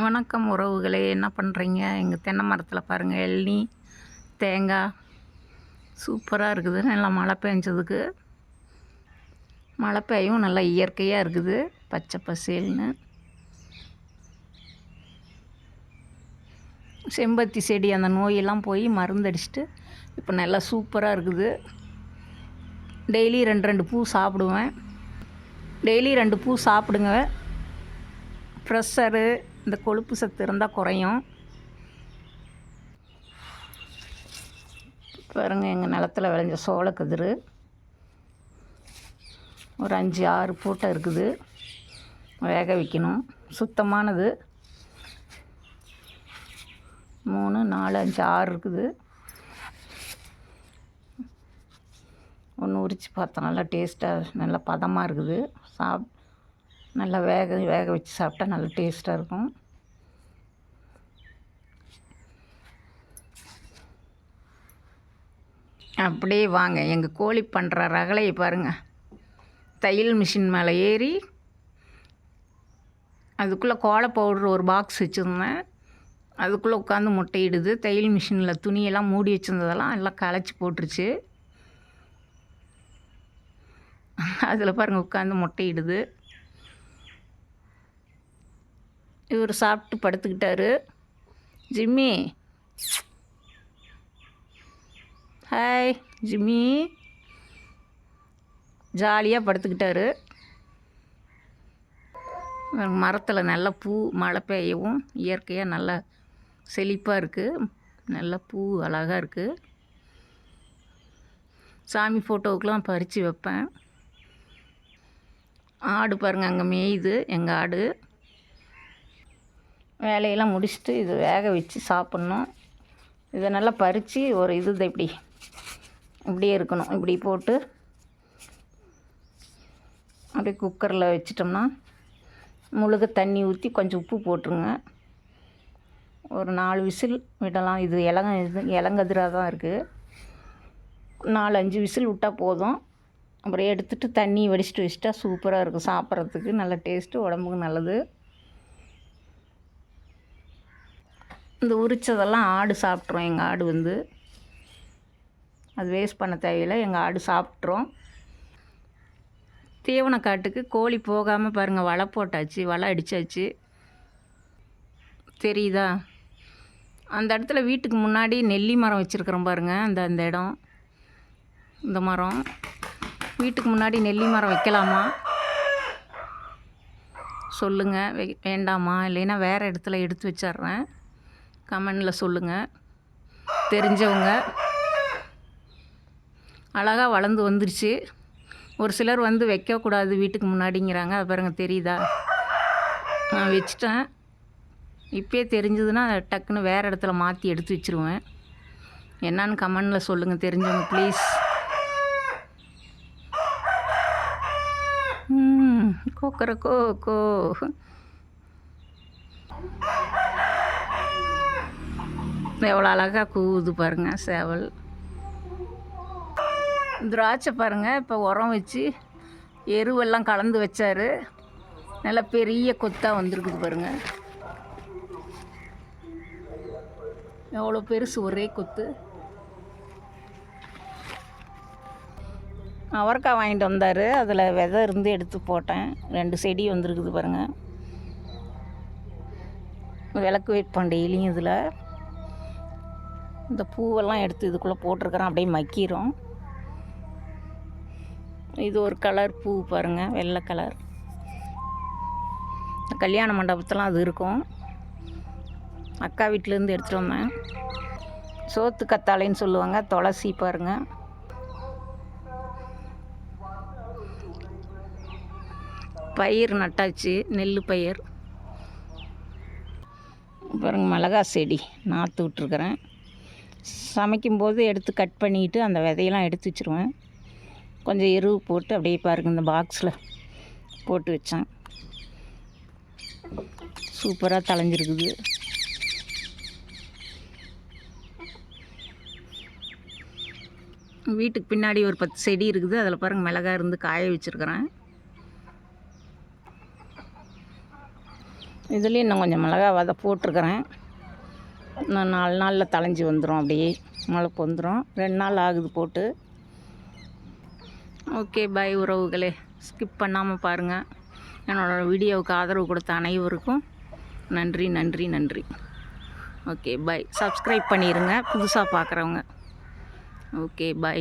வணக்கம் உறவுகளே என்ன பண்ணுறீங்க எங்கள் தென்னை மரத்தில் பாருங்கள் எள்ளி தேங்காய் சூப்பராக இருக்குது. நல்லா மழை பெஞ்சதுக்கு. மழை பெய்யும் நல்லா இயற்கையாக இருக்குது. பச்சை பசேல்னு. செம்பருத்தி செடி அந்த நோயெல்லாம் போய் மருந்தடிச்சிட்டு இப்போ நல்லா சூப்பராக இருக்குது. டெய்லி ரெண்டு ரெண்டு பூ சாப்பிடுவேன். டெய்லி ரெண்டு பூ சாப்பிடுங்க. ப்ரெஷரு இந்த கொழுப்பு சத்து இருந்தால் குறையும். பாருங்க எங்கள் நிலத்துல விளைஞ்ச சோளக்கதிர் ஒரு அஞ்சு ஆறு பூட்டை இருக்குது. வேக வைக்கணும். சுத்தமானது. மூணு நாலு அஞ்சு ஆறு இருக்குது. ஒன்று உரித்து பார்த்தோம் நல்லா டேஸ்ட்டாக நல்லா பதமாக இருக்குது. சாப் நல்லா வேக வேக வச்சு சாப்பிட்டா நல்லா டேஸ்ட்டாக இருக்கும். அப்படியே வாங்க. எங்கள் கோழி பண்ணுற ரகலையை பாருங்கள் தையல் மிஷின் மேலே ஏறி அதுக்குள்ளே கோலை பவுடர் ஒரு பாக்ஸ் வச்சுருந்தேன். அதுக்குள்ளே உட்காந்து முட்டையிடுது. தையல் மிஷினில் துணியெல்லாம் மூடி வச்சுருந்ததெல்லாம் எல்லாம் களைச்சி போட்டுருச்சு. அதில் பாருங்கள் உட்காந்து முட்டையிடுது. இவர் சாப்பிட்டு படுத்துக்கிட்டாரு. ஜிம்மி. Hi Jimmy. ஜாலியாக படுத்துக்கிட்டாரு. மரத்தில் நல்ல பூ மழை பெய்யவும் இயற்கையாக நல்லா செழிப்பாக இருக்குது நல்ல பூ அழகாக இருக்குது சாமி ஃபோட்டோவுக்கெலாம் பறித்து வைப்பேன். ஆடு பாருங்கள் அங்கே மேயுது எங்கள் ஆடு. வேலையெல்லாம் முடிச்சுட்டு இது வேக வச்சு சாப்பிட்ணும். இதை நல்லா பறித்து ஒரு இது இப்படி இப்படியே இருக்கணும். இப்படி போட்டு அப்படியே குக்கரில் வச்சிட்டோம்னா முழுக தண்ணி ஊற்றி கொஞ்சம் உப்பு போட்டுருங்க. ஒரு நாலு விசில் விடலாம். இது இலங்க இது இலங்கதிராக தான் இருக்குது நாலு அஞ்சு விசில் விட்டால் போதும். அப்புறம் எடுத்துகிட்டு தண்ணி வடிச்சிட்டு வச்சிட்டா சூப்பராக இருக்கும். சாப்பிட்றதுக்கு நல்ல டேஸ்ட்டு உடம்புக்கு நல்லது. இந்த உரிச்சதெல்லாம் ஆடு சாப்பிட்ரும் எங்கள் ஆடு வந்து அது வேஸ்ட் பண்ண தேவையில்லை. எங்கள் ஆடு சாப்பிட்ரும் தீவனக்காட்டுக்கு கோழி போகாமல் பாருங்கள் வலை போட்டாச்சு வலை அடித்தாச்சு தெரியுதா? அந்த இடத்துல வீட்டுக்கு முன்னாடி நெல்லி மரம் வச்சுருக்குறோம் பாருங்கள் அந்த அந்த இடம். இந்த மரம். வீட்டுக்கு முன்னாடி நெல்லி மரம் வைக்கலாமா? சொல்லுங்கள் வே வேண்டாமா? இல்லைன்னா வேறு இடத்துல எடுத்து வச்சிட்றேன். கமெண்டில் சொல்லுங்கள் தெரிஞ்சவங்க. அழகாக வளர்ந்து வந்துருச்சு. ஒரு சிலர் வந்து வைக்கக்கூடாது வீட்டுக்கு முன்னாடிங்கிறாங்க. அது பாருங்க தெரியுதா? நான் வச்சுட்டேன். இப்போயே தெரிஞ்சதுன்னா டக்குன்னு வேறு இடத்துல மாற்றி எடுத்து வச்சுருவேன். என்னான்னு கமெண்டில் சொல்லுங்கள் தெரிஞ்சவங்க ப்ளீஸ் கோக்கரை கோ கோ. எவ்வளோ அழகாக கூவுது பாருங்கள் சேவல். திராட்சை பாருங்கள் இப்போ உரம் வச்சு எருவெல்லாம் கலந்து வச்சாரு. நல்லா பெரிய கொத்தாக வந்திருக்குது பாருங்கள் எவ்வளோ பெருசு ஒரே கொத்து. அவரைக்காய் வாங்கிட்டு வந்தார். அதில் விதை இருந்து எடுத்து போட்டேன். ரெண்டு செடி வந்திருக்குது பாருங்கள் விளக்கு வைப்பேன் டெய்லியும் இதில். இந்த பூவெல்லாம் எடுத்து இதுக்குள்ளே போட்டிருக்கிறேன் அப்படியே மக்கிரும். இது ஒரு கலர் பூ பாருங்கள் வெள்ளை கலர் கல்யாண மண்டபத்தெலாம் அது இருக்கும். அக்கா வீட்டிலேருந்து எடுத்துகிட்டு வந்தேன். சோத்து கத்தாழைன்னு சொல்லுவாங்க துளசி பாருங்கள் பயிர் நட்டாச்சு நெல் பயிர். பாருங்கள் மிளகா செடி நாற்று விட்ருக்குறேன் சமைக்கும்போது எடுத்து கட் பண்ணிவிட்டு அந்த விதையெல்லாம் எடுத்து வச்சுருவேன். கொஞ்சம் எருவு போட்டு அப்படியே பாருங்க இந்த பாக்ஸில் போட்டு வச்சேன். சூப்பராக தலைஞ்சிருக்குது வீட்டுக்கு பின்னாடி ஒரு பத்து செடி இருக்குது. அதில் பாருங்கள் மிளகா இருந்து காய வச்சுருக்குறேன். இதுலேயும் இன்னும் கொஞ்சம் மிளகா வதை போட்டிருக்கிறேன். நாலு நாளில் தலைஞ்சி வந்துடும் அப்படியே முளைப்பு வந்துடும் ரெண்டு நாள் ஆகுது போட்டு. ஓகே பை உறவுகளே. ஸ்கிப் பண்ணாமல் பாருங்கள் என்னோடய வீடியோவுக்கு ஆதரவு கொடுத்த அனைவருக்கும் நன்றி நன்றி நன்றி. ஓகே பை சப்ஸ்கிரைப் பண்ணிடுங்க புதுசாக பார்க்குறவங்க ஓகே பை